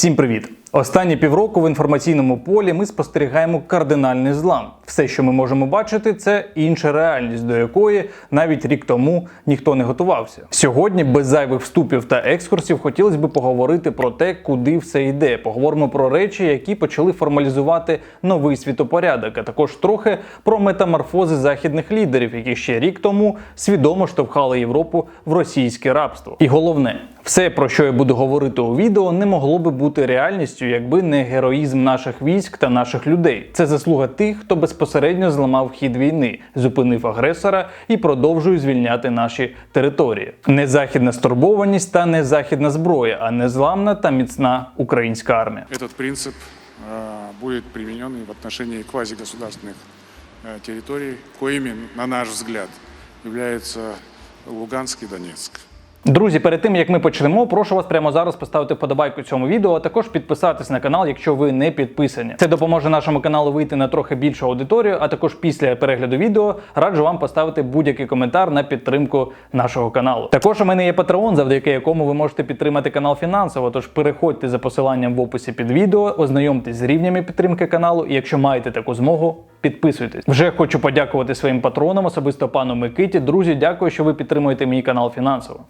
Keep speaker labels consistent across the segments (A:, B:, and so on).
A: Всім привіт! Останні півроку в інформаційному полі ми спостерігаємо кардинальний злам. Все, що ми можемо бачити, це інша реальність, до якої навіть рік тому ніхто не готувався. Сьогодні, без зайвих вступів та екскурсів, хотілося б поговорити про те, куди все йде. Поговоримо про речі, які почали формалізувати новий світопорядок, а також трохи про метаморфози західних лідерів, які ще рік тому свідомо штовхали Європу в російське рабство. І головне, все, про що я буду говорити у відео, не могло би бути реальністю, якби не героїзм наших військ та наших людей. Це заслуга тих, хто безпосередньо зламав хід війни, зупинив агресора і продовжує звільняти наші території. Не західна стурбованість та не західна зброя, а незламна та міцна українська армія.
B: Этот принцип э, будет применен и в отношении квазигосударственных э, территорий, коими, на наш взгляд, являются Луганск и Донецк.
A: Друзі, перед тим як ми почнемо, прошу вас прямо зараз поставити вподобайку цьому відео, а також підписатись на канал, якщо ви не підписані. Це допоможе нашому каналу вийти на трохи більшу аудиторію. А також після перегляду відео раджу вам поставити будь-який коментар на підтримку нашого каналу. Також у мене є Patreon, завдяки якому ви можете підтримати канал фінансово. Тож переходьте за посиланням в описі під відео, ознайомтесь з рівнями підтримки каналу. І якщо маєте таку змогу, підписуйтесь. Вже хочу подякувати своїм патронам, особисто пану Микиті. Друзі, дякую, що ви підтримуєте мій канал фінансово.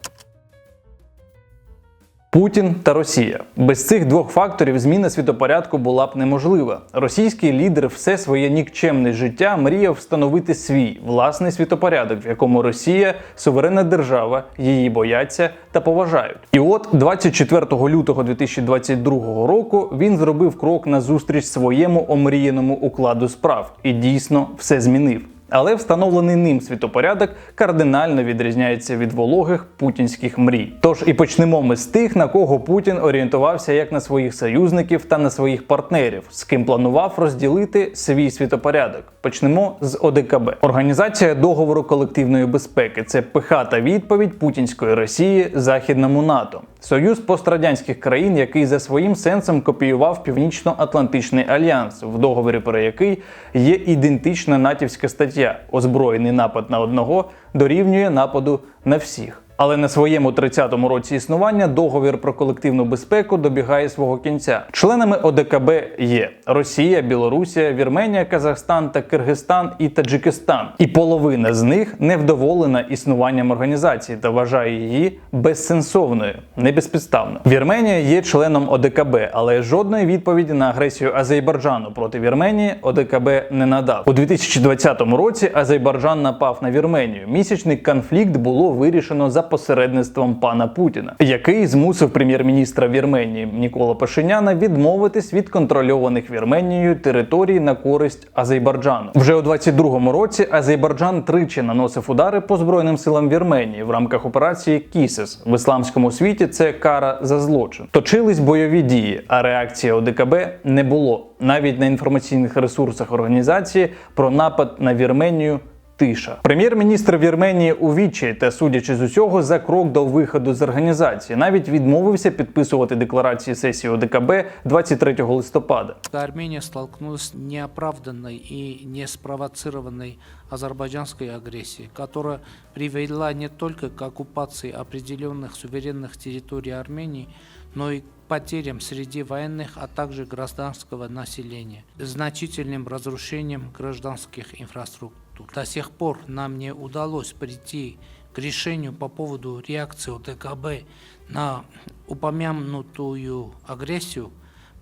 A: Путін та Росія без цих двох факторів зміна світопорядку була б неможлива. Російський лідер все своє нікчемне життя мріяв встановити свій власний світопорядок, в якому Росія суверенна держава, її бояться та поважають. І от 24 лютого 2022 року він зробив крок назустріч своєму омріяному укладу справ і дійсно все змінив. Але встановлений ним світопорядок кардинально відрізняється від вологих путінських мрій. Тож і почнемо ми з тих, на кого Путін орієнтувався як на своїх союзників та на своїх партнерів, з ким планував розділити свій світопорядок. Почнемо з ОДКБ. Організація договору колективної безпеки це пихата відповідь путінської Росії західному НАТО. Союз пострадянських країн, який за своїм сенсом копіював Північно-Атлантичний альянс, в договорі про який є ідентична натівська стаття озброєний напад на одного дорівнює нападу на всіх. Але на своєму 30-му році існування договір про колективну безпеку добігає свого кінця. Членами ОДКБ є Росія, Білорусія, Вірменія, Казахстан та Киргизстан і Таджикистан. І половина з них невдоволена існуванням організації та вважає її безсенсовною, не безпідставно. Вірменія є членом ОДКБ, але жодної відповіді на агресію Азербайджану проти Вірменії ОДКБ не надав. У 2020 році Азербайджан напав на Вірменію. Місячний конфлікт було вирішено за посередництвом пана Путіна, який змусив прем'єр-міністра Вірменії Нікола Пашиняна відмовитись від контрольованих Вірменією територій на користь Азербайджану. Вже у 22-му році Азербайджан тричі наносив удари по збройним силам Вірменії в рамках операції Кісес. В ісламському світі це кара за злочин. Точились бойові дії, а реакції ОДКБ не було. Навіть на інформаційних ресурсах організації про напад на Вірменію Тиша. Прем'єр-міністр Вірменії у відчаї та, судячи з усього, за крок до виходу з організації, навіть відмовився підписувати декларації сесії ОДКБ 23 листопада.
C: Армения столкнулась с неоправданной и не спровоцированной азербайджанской агрессией, которая привела не только к оккупации определенных суверенных территорий Армении, но и к потерям среди военных, а также гражданского населения, значительным разрушением гражданских инфраструктур. До сих пор нам не удалось прийти к решению по поводу реакции ОДКБ на упомянутую агрессию,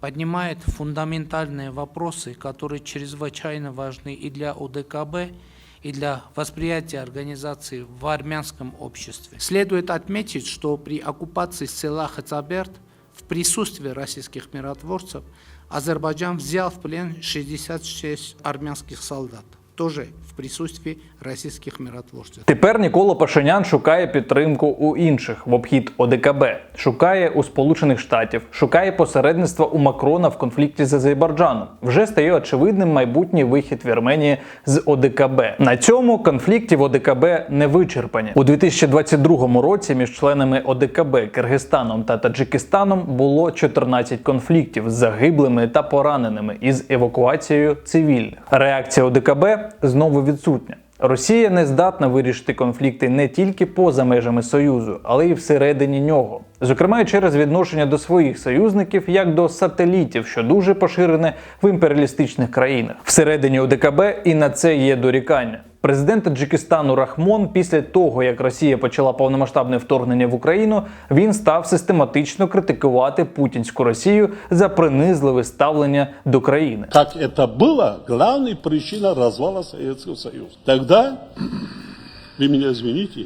C: поднимает фундаментальные вопросы, которые чрезвычайно важны и для ОДКБ, и для восприятия организации в армянском обществе. Следует отметить, что при оккупации села Хацаберт в присутствии российских миротворцев Азербайджан взял в плен 66 армянских солдат, тоже в присутствии российских миротворцев.
A: Тепер Нікола Пашинян шукає підтримку у інших в обхід ОДКБ, шукає у Сполучених Штатів, шукає посередництва у Макрона в конфлікті з Азербайджаном. Вже стає очевидним майбутній вихід Вірменії з ОДКБ. На цьому конфлікті в ОДКБ не вичерпані. У 2022 році між членами ОДКБ Киргизстаном та Таджикистаном було 14 конфліктів з загиблими та пораненими із евакуацією цивільних. Реакція ОДКБ знову відсутня. Росія не здатна вирішити конфлікти не тільки поза межами Союзу, але й всередині нього. Зокрема, і через відношення до своїх союзників як до сателітів, що дуже поширене в імперіалістичних країнах. Всередині ОДКБ і на це є дорікання. Президент Таджикистану Рахмон, після того як Росія почала повномасштабне вторгнення в Україну, він став систематично критикувати путінську Росію за принизливе ставлення до країни.
D: как это было, главной причина развала Советского Союза. Тогда, вы меня извините,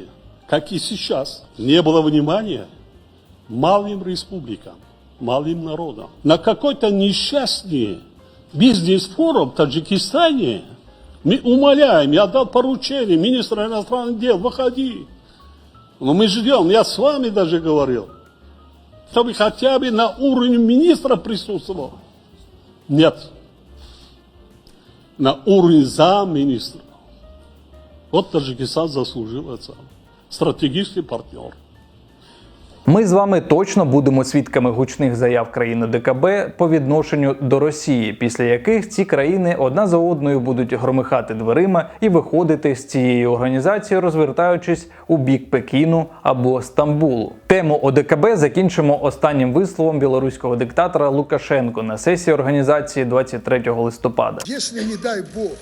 D: как и сейчас, не было внимания малым республикам, малым народам. На какой-то несчастный бизнес-форум в Таджикистане мы умоляем, я дал поручение министра иностранных дел, выходи. Но мы ждем, я с вами даже говорил, чтобы хотя бы на уровне министра присутствовал. Нет. На уровне замминистра. Вот Таджикистан заслужил это. Стратегический партнер.
A: Ми з вами точно будемо свідками гучних заяв країн ОДКБ по відношенню до Росії, після яких ці країни одна за одною будуть громихати дверима і виходити з цієї організації, розвертаючись у бік Пекіну або Стамбулу. Тему ОДКБ закінчимо останнім висловом білоруського диктатора Лукашенко на сесії організації 23 листопада.
E: Если, не дай бог,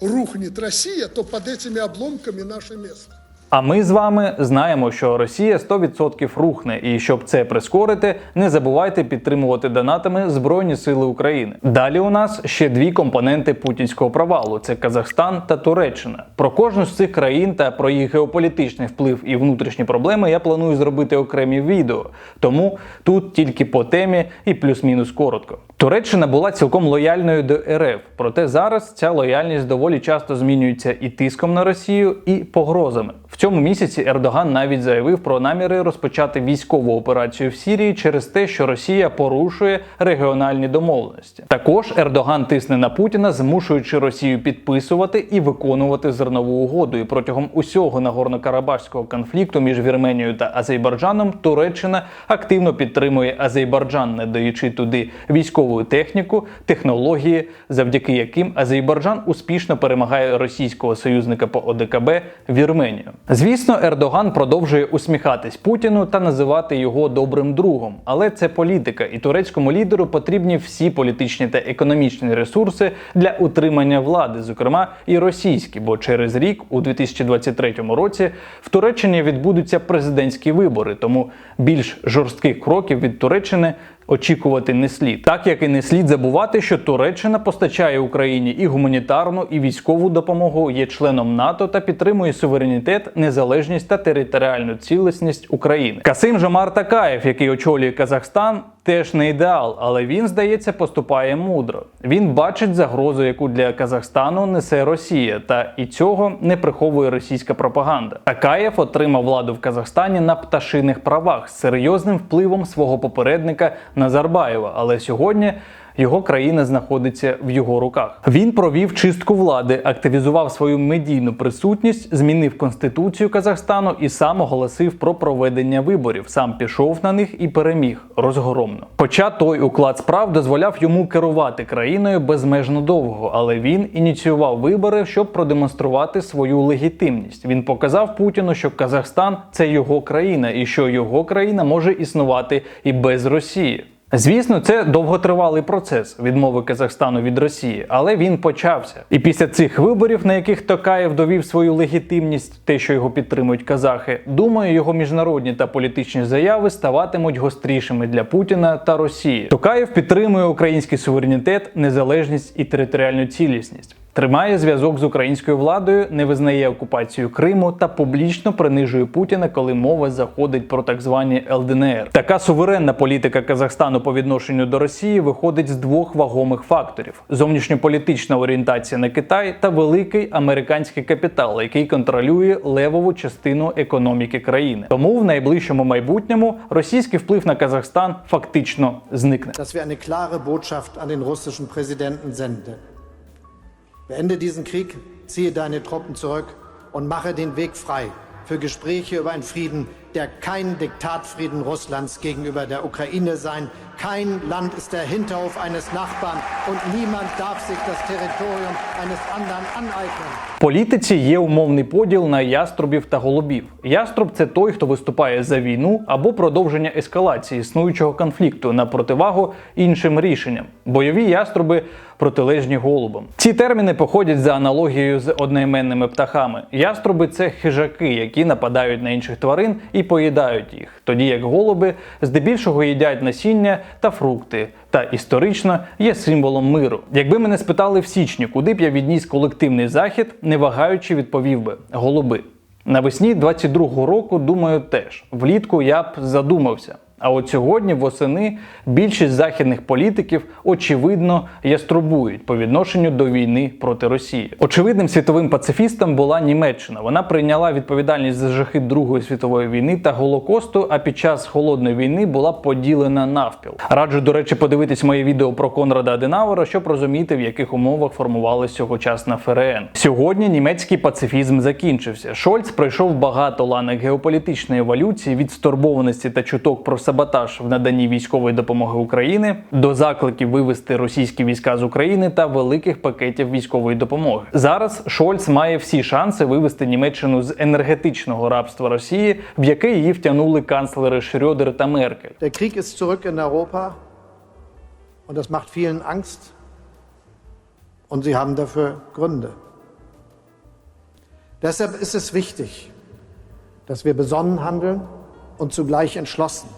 E: рухнет Россия, то под этими обломками наше место.
A: А ми з вами знаємо, що Росія 100% рухне, і щоб це прискорити, не забувайте підтримувати донатами Збройні Сили України. Далі у нас ще дві компоненти путінського провалу: це Казахстан та Туреччина. Про кожну з цих країн та про їх геополітичний вплив і внутрішні проблеми я планую зробити окремі відео. Тому тут тільки по темі і плюс-мінус коротко. Туреччина була цілком лояльною до РФ, проте зараз ця лояльність доволі часто змінюється і тиском на Росію, і погрозами. В цьому місяці Ердоган навіть заявив про наміри розпочати військову операцію в Сірії через те, що Росія порушує регіональні домовленості. Також Ердоган тисне на Путіна, змушуючи Росію підписувати і виконувати зернову угоду. І протягом усього нагорно-карабашського конфлікту між Вірменією та Азербайджаном Туреччина активно підтримує Азербайджан, надаючи туди військову техніку, технології, завдяки яким Азербайджан успішно перемагає російського союзника по ОДКБ Вірменію. Звісно, Ердоган продовжує усміхатись Путіну та називати його добрим другом, але це політика, і турецькому лідеру потрібні всі політичні та економічні ресурси для утримання влади, зокрема і російські, бо через рік, у 2023 році, в Туреччині відбудуться президентські вибори, тому більш жорстких кроків від Туреччини очікувати не слід. Так як і не слід забувати, що Туреччина постачає Україні і гуманітарну, і військову допомогу, є членом НАТО та підтримує суверенітет, незалежність та територіальну цілісність України. Касим Жомар Такаєв, який очолює Казахстан. Теж не ідеал, але він, здається, поступає мудро. Він бачить загрозу, яку для Казахстану несе Росія, та і цього не приховує російська пропаганда. Такаєв отримав владу в Казахстані на пташиних правах з серйозним впливом свого попередника Назарбаєва. Але сьогодні його країна знаходиться в його руках. Він провів чистку влади, активізував свою медійну присутність, змінив конституцію Казахстану і сам оголосив про проведення виборів. Сам пішов на них і переміг розгромно. Хоча той уклад справ дозволяв йому керувати країною безмежно довго, але він ініціював вибори, щоб продемонструвати свою легітимність. Він показав Путіну, що Казахстан це його країна, і що його країна може існувати і без Росії. Звісно, це довготривалий процес відмови Казахстану від Росії, але він почався. І після цих виборів, на яких Токаєв довів свою легітимність, те, що його підтримують казахи, думаю, його міжнародні та політичні заяви ставатимуть гострішими для Путіна та Росії. Токаєв підтримує український суверенітет, незалежність і територіальну цілісність. Тримає зв'язок з українською владою, не визнає окупацію Криму та публічно принижує Путіна, коли мова заходить про так звані ЛДНР. Така суверенна політика Казахстану по відношенню до Росії виходить з двох вагомих факторів: зовнішньополітична орієнтація на Китай та великий американський капітал, який контролює левову частину економіки країни. Тому в найближчому майбутньому російський вплив на Казахстан фактично зникне.
F: dass wir eine klare Botschaft an den russischen Präsidenten senden. Beende diesen Krieg, ziehe deine Truppen zurück und mache den Weg frei für Gespräche über einen Frieden, der kein Diktatfrieden Russlands gegenüber der Ukraine sein Kein Land ist der Hinterhof eines Nachbarn und niemand darf sich das Territorium eines anderen aneignen.
A: Політиці є умовний поділ на яструбів та голубів. Яструб це той, хто виступає за війну або продовження ескалації існуючого конфлікту на противагу іншим рішенням. Бойові яструби протилежні голубам. Ці терміни походять за аналогією з одноіменними птахами. Яструби це хижаки, які нападають на інших тварин і поїдають їх, тоді як голуби здебільшого їдять насіння та фрукти, та історично є символом миру. Якби мене спитали в січні, куди б я відніс колективний захід, не вагаючи відповів би голуби. Навесні 22-го року, думаю, теж влітку я б задумався. А от сьогодні, восени, більшість західних політиків очевидно яструбують по відношенню до війни проти Росії. Очевидним світовим пацифістом була Німеччина. Вона прийняла відповідальність за жахи Другої світової війни та Голокосту, а під час холодної війни була поділена навпіл. Раджу, до речі, подивитись моє відео про Конрада Аденауера, щоб розуміти, в яких умовах формувалася сьогочасна ФРН. Сьогодні німецький пацифізм закінчився. Шольц пройшов багато ланок геополітичної еволюції від стурбованості та чуток про саботаж в наданні військової допомоги України до закликів вивести російські війська з України та великих пакетів військової допомоги. Зараз Шольц має всі шанси вивести Німеччину з енергетичного рабства Росії, в яке її втягнули канцлери Шрёдер та Меркель.
F: Der Krieg ist zurück in Europa und das macht vielen Angst und sie haben dafür Gründe. Deshalb ist es wichtig, dass wir besonnen handeln und zugleich entschlossen,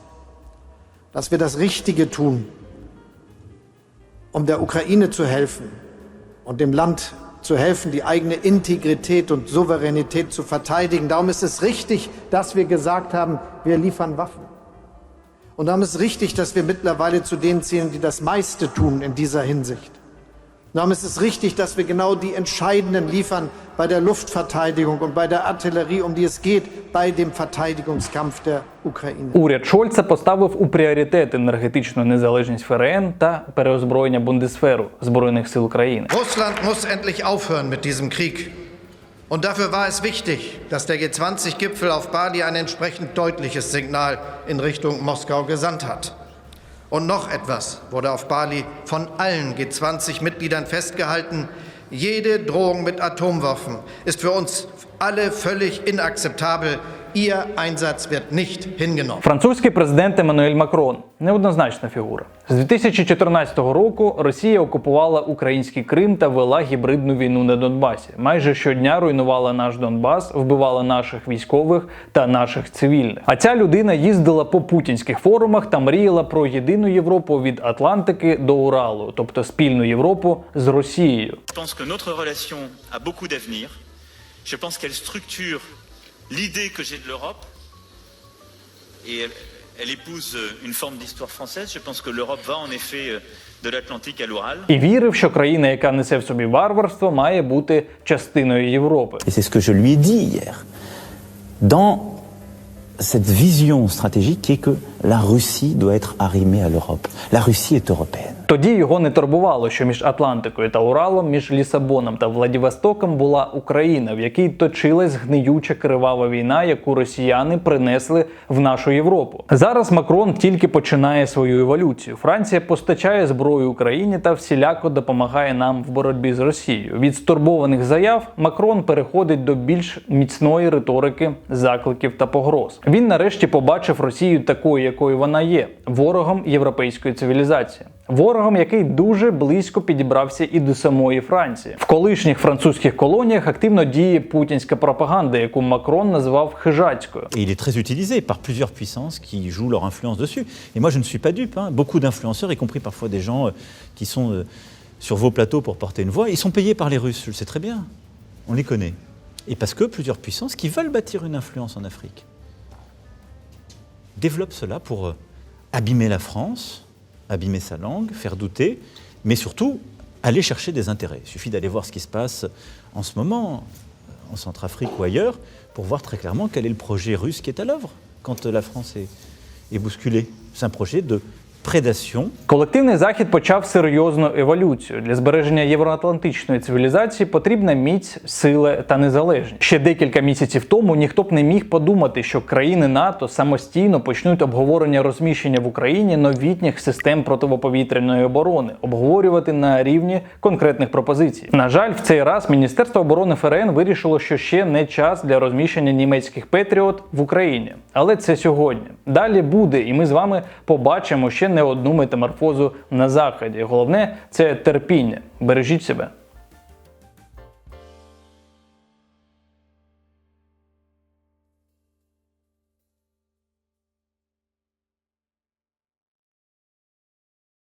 F: dass wir das Richtige tun, um der Ukraine zu helfen und dem Land zu helfen, die eigene Integrität und Souveränität zu verteidigen. Darum ist es richtig, dass wir gesagt haben, wir liefern Waffen. Und darum ist es richtig, dass wir mittlerweile zu denen zählen, die das meiste tun in dieser Hinsicht. Darum ist es richtig, dass wir genau die Entscheidenden liefern bei der Luftverteidigung und bei der Artillerie, um die es geht, bei dem Verteidigungskampf der Ukraine.
A: Уряд Шольца поставив у пріоритет енергетичну незалежність ФРН та переозброєння Бундесферу збройних сил країни.
F: Russland muss endlich aufhören mit diesem Krieg. Und dafür war es wichtig, dass der G20-Gipfel auf Bali ein entsprechend deutliches Signal in Richtung Moskau gesandt hat. Und noch etwas wurde auf Bali von allen G20-Mitgliedern festgehalten. Jede Drohung mit Atomwaffen ist für uns alle völlig inakzeptabel. Ihr Einsatz wird nicht hingenommen.
A: Французький президент Еммануель Макрон неоднозначна фігура. З 2014 року Росія окупувала український Крим та вела гібридну війну на Донбасі. Майже щодня руйнувала наш Донбас, вбивала наших військових та наших цивільних. А ця людина їздила по путінських форумах та мріяла про єдину Європу від Атлантики до Уралу, тобто спільну Європу з Росією.
G: Je pense que notre relation a beaucoup d'avenir. Je pense qu'elle structure l'idée que j'ai de l'Europe et elle, elle épouse euh, une forme d'histoire française. Je pense que l'Europe va en effet euh, de l'Atlantique à l'Oural.
A: І вірив, що країна, яка несе в собі варварство, має бути частиною Європи.
H: Et c'est ce que je lui ai dit hier. Dans cette vision stratégique qui est que la Russie doit être arrimée à l'Europe. La Russie est européenne.
A: Тоді його не турбувало, що між Атлантикою та Уралом, між Лісабоном та Владивостоком була Україна, в якій точилась гниюча кривава війна, яку росіяни принесли в нашу Європу. Зараз Макрон тільки починає свою еволюцію. Франція постачає зброю Україні та всіляко допомагає нам в боротьбі з Росією. Від стурбованих заяв Макрон переходить до більш міцної риторики, закликів та погроз. Він нарешті побачив Росію такою, якою вона є, ворогом європейської цивілізації. Ворогом, який дуже близько підібрався і до самої Франції. В колишніх французьких колоніях активно діє путінська пропаганда, яку Макрон назвав хижацькою.
H: Et il est très utilisé par plusieurs puissances qui jouent leur influence dessus. Et moi, je ne suis pas dupe. hein. Beaucoup d'influenceurs, y compris parfois des gens euh, qui sont euh, sur vos plateaux pour porter une voix, ils sont payés par les Russes, je le sais très bien. On les connaît. Et parce que plusieurs puissances qui veulent bâtir une influence en Afrique développent cela pour euh, abîmer la France, abîmer sa langue, faire douter, mais surtout aller chercher des intérêts. Il suffit d'aller voir ce qui se passe en ce moment, euh, en Centrafrique ou ailleurs, pour voir très clairement quel est le projet russe qui est à l'œuvre quand la France est, est bousculée. C'est un projet de prédation
A: Колективний захід почав серйозну еволюцію. Для збереження євроатлантичної цивілізації потрібна міць, сила та незалежність. Ще декілька місяців тому ніхто б не міг подумати, що країни НАТО самостійно почнуть обговорення розміщення в Україні новітніх систем противоповітряної оборони, обговорювати на рівні конкретних пропозицій. На жаль, в цей раз Міністерство оборони ФРН вирішило, що ще не час для розміщення німецьких Петріот в Україні. Але це сьогодні. Далі буде, і ми з вами побачимо ще не одну метаморфозу на заході. Головне це терпіння. Бережіть себе.